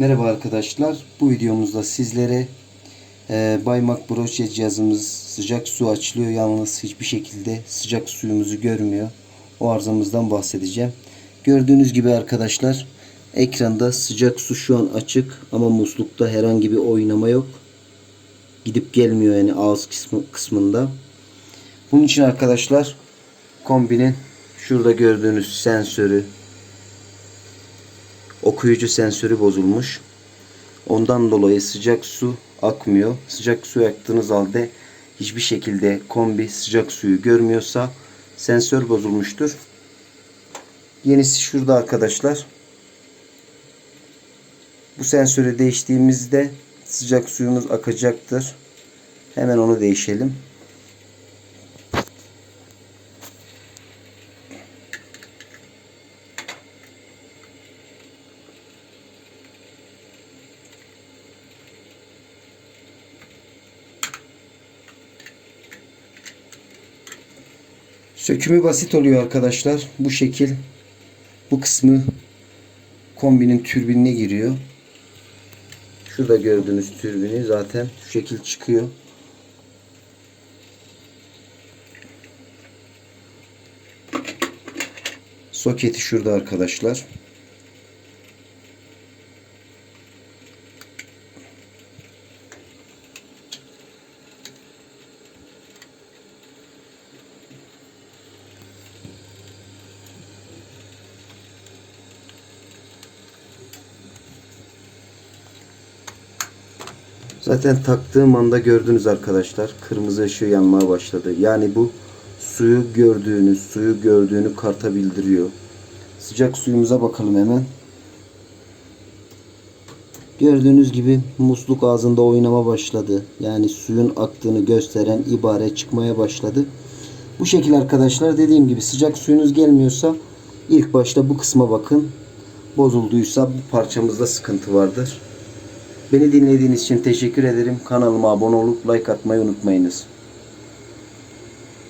Merhaba arkadaşlar. Bu videomuzda sizlere e, Baymak broşe cihazımız sıcak su açılıyor. Yalnız hiçbir şekilde sıcak suyumuzu görmüyor. O arızamızdan bahsedeceğim. Gördüğünüz gibi arkadaşlar ekranda sıcak su şu an açık ama muslukta herhangi bir oynama yok. Gidip gelmiyor yani ağız kısmı, kısmında. Bunun için arkadaşlar kombinin şurada gördüğünüz sensörü okuyucu sensörü bozulmuş. Ondan dolayı sıcak su akmıyor. Sıcak su yaktığınız halde hiçbir şekilde kombi sıcak suyu görmüyorsa sensör bozulmuştur. Yenisi şurada arkadaşlar. Bu sensörü değiştiğimizde sıcak suyumuz akacaktır. Hemen onu değişelim. Sökümü basit oluyor arkadaşlar. Bu şekil bu kısmı kombinin türbinine giriyor. Şurada gördüğünüz türbini zaten şu şekil çıkıyor. Soketi şurada arkadaşlar. Zaten taktığım anda gördünüz arkadaşlar. Kırmızı ışığı yanmaya başladı. Yani bu suyu gördüğünü, suyu gördüğünü karta bildiriyor. Sıcak suyumuza bakalım hemen. Gördüğünüz gibi musluk ağzında oynama başladı. Yani suyun aktığını gösteren ibare çıkmaya başladı. Bu şekil arkadaşlar dediğim gibi sıcak suyunuz gelmiyorsa ilk başta bu kısma bakın. Bozulduysa bu parçamızda sıkıntı vardır. Beni dinlediğiniz için teşekkür ederim. Kanalıma abone olup like atmayı unutmayınız.